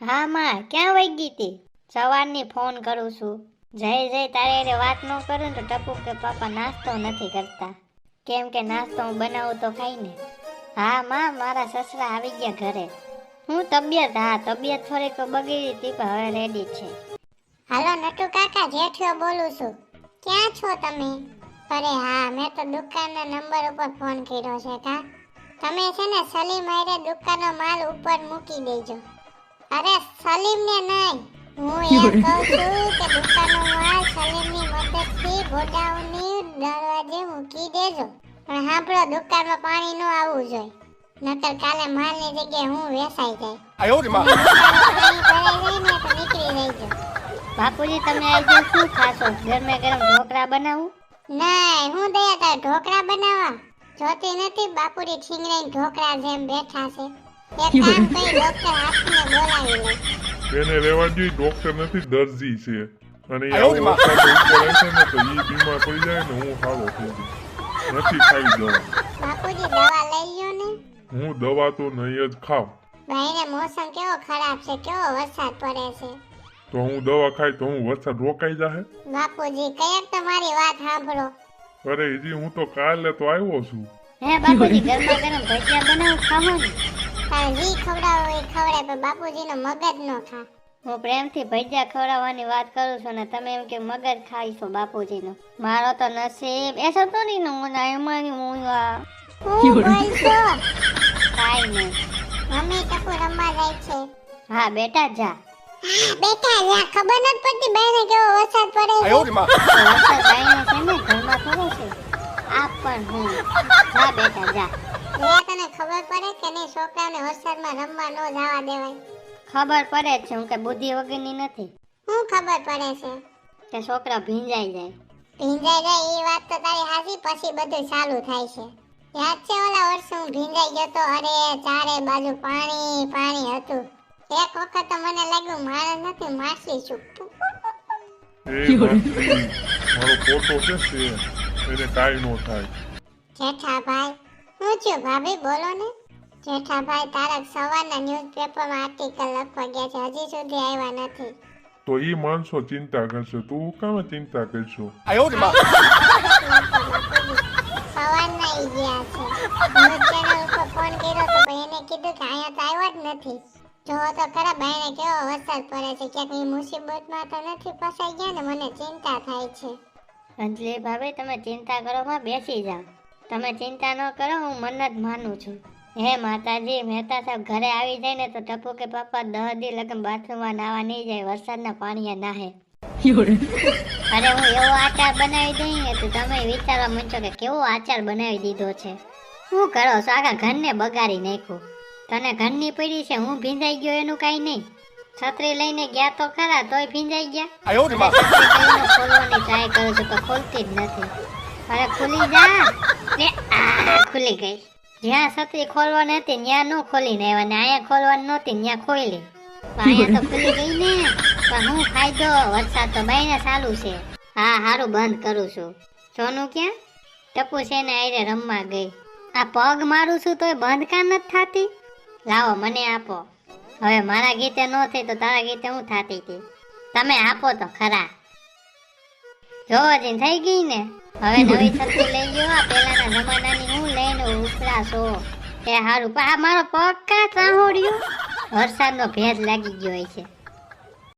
હા, માં, ક્યાં વહી ગઈ તી? સવારની ફોન કરું છું. જય જય, તારે એને વાત ન કરું તો ટપુ કે પાપા નાસ્તો નથી કરતા. કેમ કે નાસ્તો હું બનાવું તો ખાઈ ને. હા, માં, મારા સસરા આવી ગયા ઘરે. હું તબિયત, હા, તબિયત થોડીક બગડી હતી પણ હવે રેડી છે. હાલો, નટુ કાકા જેઠિયો બોલું છું. ક્યાં છો તમે? અરે, હા, મેં તો દુકાનના નંબર ઉપર ફોન કર્યો છે કા. તમે છે ને સલીમ હારે દુકાનનો માલ ઉપર મૂકી દેજો. અરે સલીમ ને નહીં. હું એમ? કહું છું કે દુકાનનો માલ સલીમની મદદથી ગોડાઉનની દરવાજે મૂકી દેજો. પણ હાંભળો દુકાનમાં પાણી ન આવવું જોઈએ. નકર કાલે માલની જગ્યાએ હું વેસાઈ જાય. આયો રે માં. બાપુજી તમે આજે શું ખાશો? ગરમે ગરમ ઢોકળા બનાવું? નહીં હું દયા તાર ઢોકળા બનાવવા. જોતી નથી બાપુજી ઠીંગરાઈ ઢોકળા જેમ બેઠા છે. એને રહેવા જોઈએ ડોક્ટર નથી દર્જી છે. અને આવો આવે છે ને તો એ બીમાર પડી જાય ને હું હાલો થઈ જઉં નથી ખાવી દવા બાપુજી દવા લઈ લ્યો ને હું દવા તો નહીં જ ખાવ ભાઈને મોસમ કેવો ખરાબ છે કેવો વરસાદ પડે છે તો હું દવા ખાઈ તો હું વરસાદ રોકાઈ જાહે? બાપુજી કયેક તમારી વાત સાંભળો અરે હજી હું તો કાલે તો આવ્યો છું. હે બાપુજી ગરમા ગરમ ભજીયા બનાવ ખાવો ને પણ જી ખવડાવો એ ખવડાય પણ બાપુજીનો મગજ નો ખા હું પ્રેમથી ભજીયા ખવડાવવાની વાત કરું છું ને તમે એમ કે મગજ ખાઈશો બાપુજીનો. મારો તો નસીબ એ તો નહીં નું હું એમાં હું કાઈ નહીં. મમ્મી ટપુ રમવા જાય હા બેટા જા બેટા જા ખબર નથી પડતી બહેને કેવો વરસાદ પડે છે. વરસાદ પણ હું. હા બેટા જા. તને ખબર પડે કે નહીં છોકરાઓને વરસાદમાં રમવા ન જવા દેવાય. ખબર પડે જ છે હું કે બુદ્ધિ વગરની નથી. હું ખબર પડે છે? કે છોકરા ભીંજાઈ જાય. ભીંજાઈ જાય એ વાત તો તારી હાજી પછી બધું ચાલુ થાય છે. યાદ છે ઓલા વર્ષે હું ભીંજાઈ ગયો તો? અરે ચારે બાજુ પાણી પાણી હતું. એક વખત તો મને લાગ્યું માણસ નથી માછલી છું. મારો પોતો છે છે એને કાંઈ ન થાય. જેઠાભાઈ હું છું ભાભી બોલો ને? જેઠાભાઈ તારક સવારના ન્યૂઝપેપરમાં આર્ટિકલ લખવા ગયા છે હજી સુધી આવ્યા નથી. તો એ માણસો ચિંતા કરશે તું કામ ચિંતા કરશો? સવારના ઈ ગયા છે. ચેનલ ઉપર ફોન કર્યો તો એને કીધું કે અહીંયા તો આવ્યો જ નથી. જોવો તો ખરા બાયને કેવો વરસાદ પડે છે ક્યાંક એ મુસીબતમાં તો નથી ફસાઈ ગયા ને મને ચિંતા થાય છે. અંજલી ભાભી તમે ચિંતા કરો માં બેસી જાઓ તમે ચિંતા ન કરો હું મન્નત માનું છું. હે માતાજી મહેતા સાહેબ ઘરે આવી જાય ને તો ટપુ કે પપ્પા દહ દી બાથરૂમમાં નાવા નહીં જાય વરસાદના પાણીએ નાહે. અરે હું એવો આચાર બનાવી દઈ ને તો તમે વિચારવા મંચો કે કેવો આચાર બનાવી દીધો છે. હું કરો છો? આખા ઘરને બગાડી નાખું તને ઘરની પીડી છે હું ભીંજાઈ ગયો એનું કાંઈ નહીં. છત્રી લઈને ગયા તો ખરા તોય ભીંજાઈ ગયા. ખોલવાની ટ્રાય કરું છું તો ખોલતી જ નથી. અરે ખુલી જા. ખુલી ગઈ. જ્યાં છત્રી ખોલવાની હતી, ત્યાં ન ખોલીને આવ્યા ને અહીંયા ખોલવાની નહોતી, ત્યાં ખોલી અહીંયા તો ખુલી ગઈ ને. પણ હું ફાયદો, વરસાદ તો બાઈને ચાલુ છે. હા, હારું, બંધ કરું છું. સોનું ક્યાં? ટપુ છે ને આયરે રમવા ગઈ. આ પગ મારું છું તોય બંધ કાં નથી થતી? લાવો, મને આપો. હવે મારા ગીતે ન થઈ તો તારા ગીતે હું થતી હતી તમે આપો તો ખરા. જોવા જઈને થઈ ગઈ ને? હવે નવી છત્રી લઈ ગયો પેલાના જમાનાની હું છો એ હારું. પણ આ મારો પગ કા ચાહોડ્યો વરસાદનો ભેજ લાગી ગયો છે.